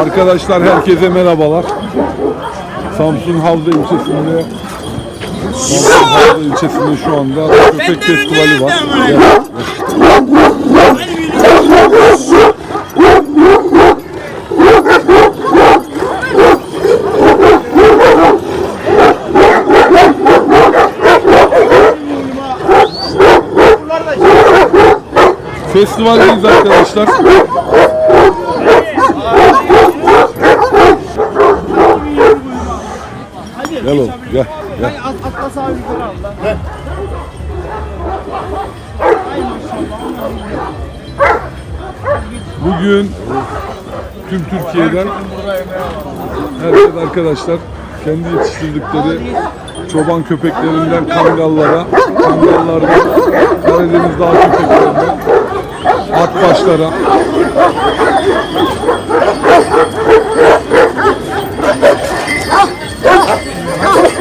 Arkadaşlar herkese merhabalar. Samsun Havza ilçesinde Samsun Havza ilçesinde şu anda köpek festivali var. Gel. Festivaldeyiz arkadaşlar. Gel oğlum gel. gel. Bugün tüm Türkiye'den herkes arkadaşlar kendi yetiştirdikleri çoban köpeklerinden kangallara, kangallardan Karadeniz dağ köpeklerine, atbaşlara, Abi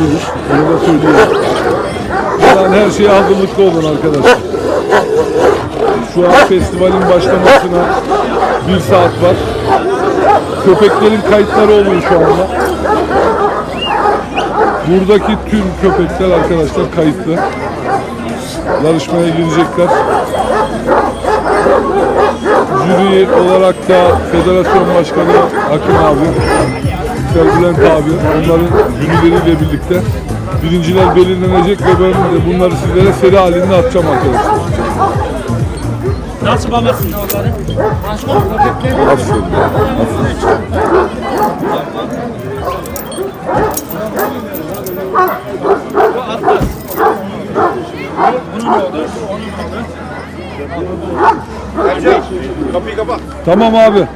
karışabilir. Onu da söyleyeyim. An her şeye hazırlıklı olun arkadaşlar. Şu an festivalin başlamasına bir saat var. Köpeklerin kayıtları oluyor şu anda. Buradaki tüm köpekler arkadaşlar kayıtlı. Yarışmaya girecekler. Jüri olarak da Federasyon Başkanı Akın abi, Bülent abi, onların jürileriyle birlikte birinciler belirlenecek ve ben bunları sizlere seri halinde atacağım arkadaşlar. Nasıl babasın onları? Aferin. Aferin. Kapıyı kapat. Tamam abi.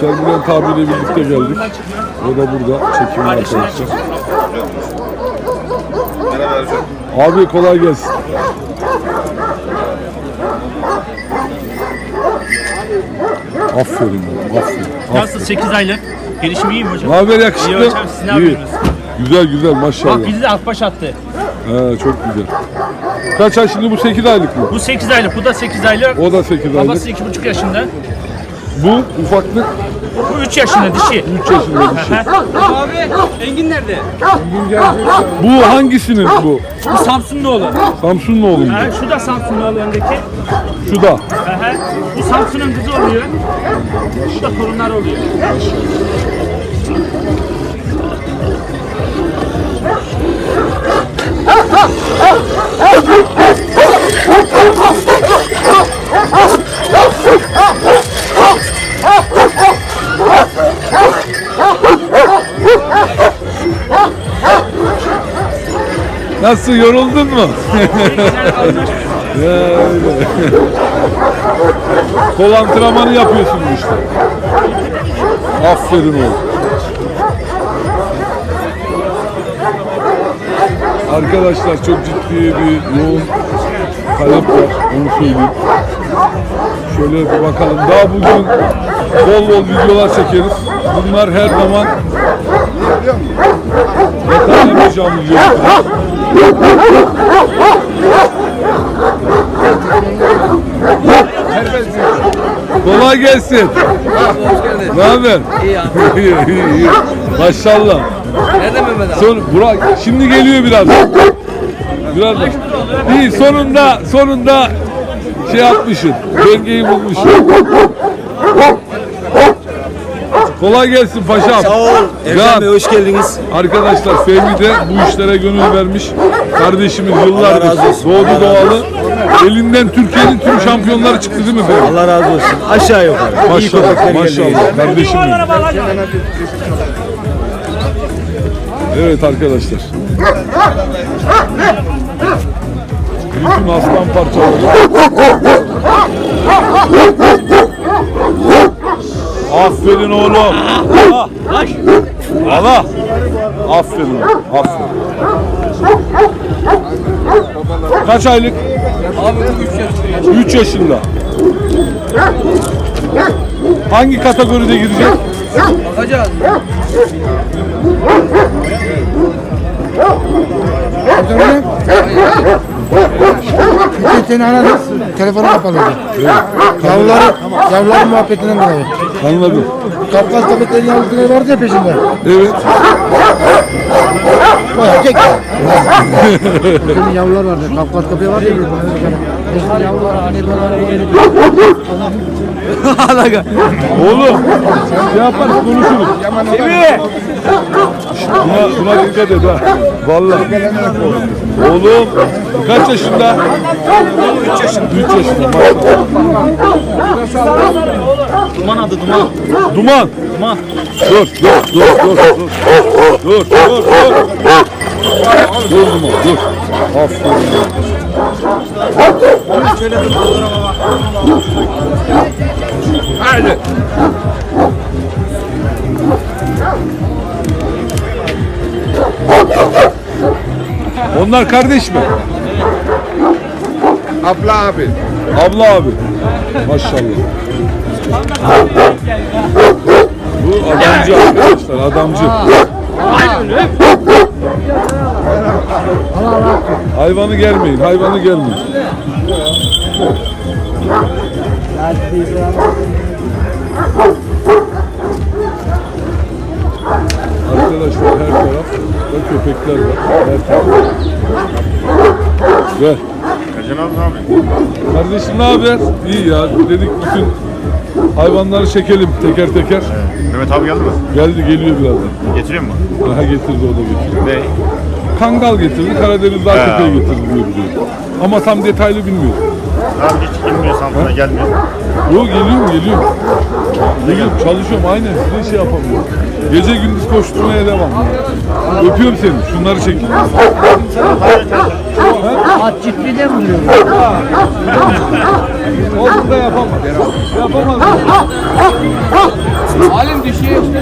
Sergülent abiyle birlikte geldik. O da burada çekim arkadaşlar. Abi kolay gelsin. Aferin oğlum, aferin. Nasıl aferin. 8 aylık? Gelişimi iyi mi hocam? Ne haber yakışıklı? İyi hocam, siz ne yapıyorsunuz? Güzel güzel maşallah. Bak bizi de Akbaş attı. He, çok güzel. Kaç ay şimdi bu 8 aylık mı? Bu 8 aylık, bu da 8 aylık. O da 8 aylık. Babası 2,5 yaşında. Bu ufaklık Bu 3 yaşında dişi. 3 yaşında bir şey. Abi Engin nerede? Bu hangisinin bu? Bu Samsunlu oğlu. Samsun'un oğlu mu? Ha, şu da Samsunlu oğlu öndeki. Şu da. Aha. Bu Samsun'un kızı oluyor. Bu da torunlar oluyor. Nasıl yoruldun mu? ya öyle. Kol antrenmanı yapıyorsun bu işte. Aferin oğlum. Arkadaşlar çok ciddi bir yoğun talep var. Onu söyleyeyim. Şöyle bir bakalım. Daha bugün bol bol videolar çekeriz. Bunlar her zaman yakalayamayacağımız yollar. Kolay gelsin. Ne haber? İyi abi. İyi, iyi, iyi. Maşallah. Nerede Mehmet abi? Son, Burak şimdi geliyor biraz. Biraz. İyi sonunda sonunda şey yapmışsın. Dengeyi bulmuşsun. Kolay gelsin paşam. Sağ ol. Ercan Can. Bey hoş geldiniz. Arkadaşlar Fehmi de bu işlere gönül vermiş. Kardeşimiz yıllardır razı olsun. doğdu Allah doğalı. Elinden Türkiye'nin tüm şampiyonları çıktı değil mi Fehmi? Allah razı olsun. Aşağı yukarı. İyi Maşallah, köpekler maşallah. geldi. Kardeşim benim. Evet arkadaşlar. Bütün aslan parçaları. Aferin oğlum. Allah. Allah. Aferin. Aferin. Kaç aylık? Abi 3 yaşında. 3 yaşında. Hangi kategoride girecek? Bakacağız. Geçen sene aradık, telefonu kapalıydı. Yavruları, yavruların muhabbetinden dolayı. Anladım. Kafkas köpeklerin yavruları vardı ya peşinde. Evet. O erkek. Senin yavrular vardı, Kafkas köpeği vardı ya. Peşinde yavrular, anne babaları Oğlum. Şey yaparız konuşuruz. Şşt, Buna, buna dikkat et ha. Vallahi. Oğlum kaç yaşında? 3 yaşında. 3 yaşında. maşallah. Duman adı duman. Duman. Duman. Dur, dur, dur, dur, dur. Dur, dur, dur. Dur Duman, dur. Aferin. Haydi. Onlar kardeş mi? Abla abi. Abla abi. Maşallah. Bu adamcı arkadaşlar, adamcı. Hayvanı germeyin, hayvanı germeyin. Köpekler var. Gel. Ercan abi ne yapıyorsun? Kardeşim ne haber? İyi ya. Dedik bütün hayvanları çekelim teker teker. Mehmet abi geldi mi? Geldi geliyor birazdan. Getiriyor mu? Daha getirdi o da getirdi. Ne? Kangal getirdi, Karadeniz dağ He. köpeği getirdi diyor biliyorum. Ama tam detaylı bilmiyorum. Abi hiç bilmiyor Samsun'a gelmiyor. Yok geliyorum geliyorum. Geliyorum çalışıyorum aynen size şey yapamıyorum. Gece gündüz koşturmaya devam. Öpüyorum seni. Şunları çek. At çiftliğine mi vuruyor? Onu da yapamaz. Yapamaz. Halim düşüyor işte.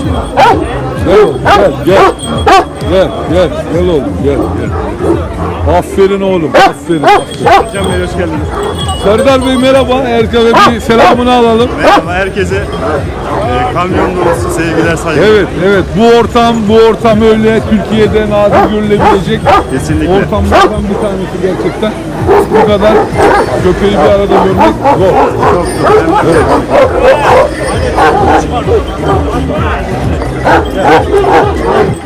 Gel oğlum gel gel. Gel gel oğlum gel gel. Aferin oğlum aferin. aferin. Ercan Bey hoş geldiniz. Serdar Bey merhaba. Erkan'a bir selamını alalım. Merhaba herkese. E, kamyon dolusu sevgiler saygılar. Evet evet bu ortam bu ortam öyle Türkiye'de nadir görülebilecek Kesinlikle. ortamlardan bir tanesi gerçekten. Bu kadar köpeği bir arada görmek zor. Evet. Evet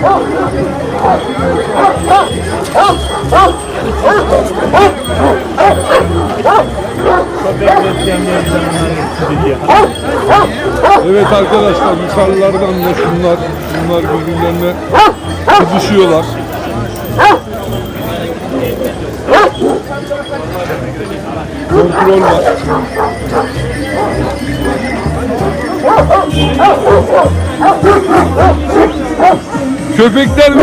arkadaşlar yukarılardan da şunlar, şunlar birbirlerine kızışıyorlar. Kontrol var. Köpekler mi?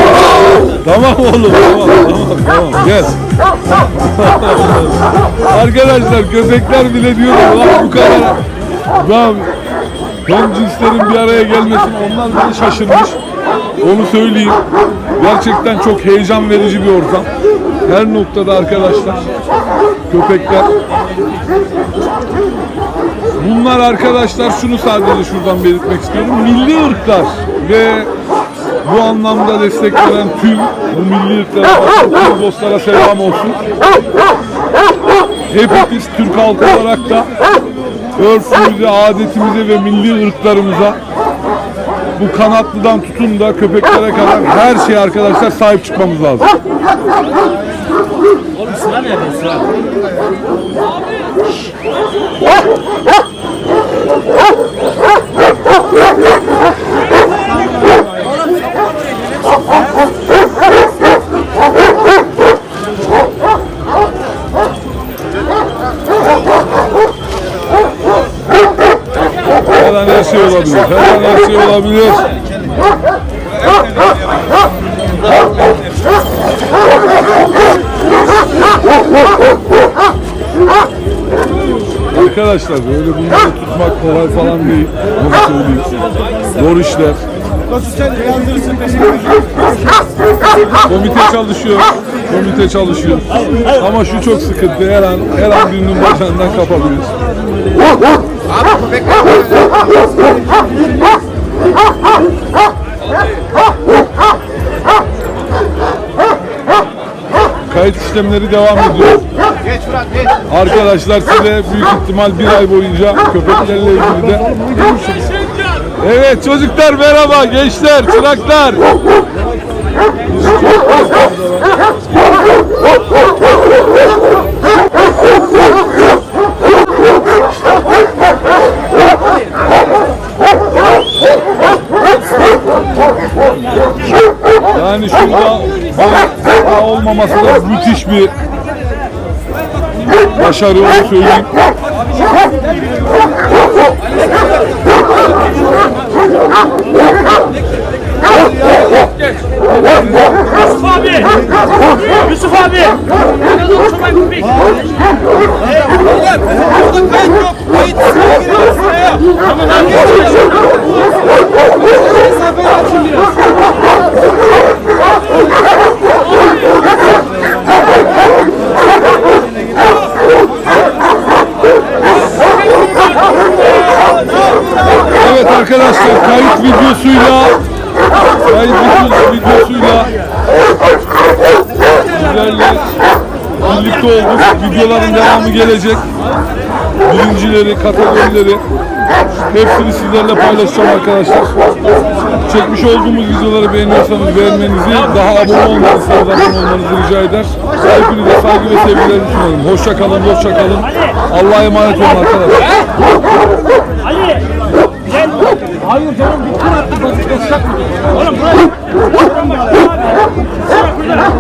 Tamam oğlum tamam tamam tamam gel. Arkadaşlar köpekler bile diyorlar lan bu kadar. Lan hem cinslerin bir araya gelmesin onlar bile şaşırmış. Onu söyleyeyim. Gerçekten çok heyecan verici bir ortam. Her noktada arkadaşlar köpekler. Bunlar arkadaşlar şunu sadece şuradan belirtmek istiyorum. Milli ırklar ve bu anlamda destek veren tüm bu milli tüm dostlara selam olsun. Hepimiz Türk halkı olarak da örfümüze, adetimize ve milli ırklarımıza bu kanatlıdan tutun da köpeklere kadar her şeye arkadaşlar sahip çıkmamız lazım. Oğlum sıra nerede sıra? Her an olabilir. Arkadaşlar böyle bunları tutmak kolay falan değil. Bunu söyleyeyim. Zor işler. Komite çalışıyor. Komite çalışıyor. Ama şu çok sıkıntı. Her an her an birinin bacağından kapabilir. Abi köpek Kayıt işlemleri devam ediyor. Arkadaşlar size büyük ihtimal bir ay boyunca köpeklerle ilgili de Evet çocuklar merhaba gençler çıraklar. Bir daha olmaması da müthiş bir başarı onu söyleyeyim. Yusuf abi. Yusuf abi. Çoban köpek. Evet arkadaşlar kayıt videosuyla kayıt video- videosuyla sizlerle birlikte olduk. Videoların devamı gelecek. Birincileri, kategorileri hepsini sizlerle paylaşacağım arkadaşlar. Çekmiş olduğumuz videoları beğeniyorsanız beğenmenizi, daha abone olmanızı, abone olmanızı rica eder. Hepinize saygı ve sevgilerimi sunarım. Hoşça kalın, hoşça kalın. Allah'a emanet olun arkadaşlar. Hayır canım bitti artık. Oğlum bırak. Bırak buradan.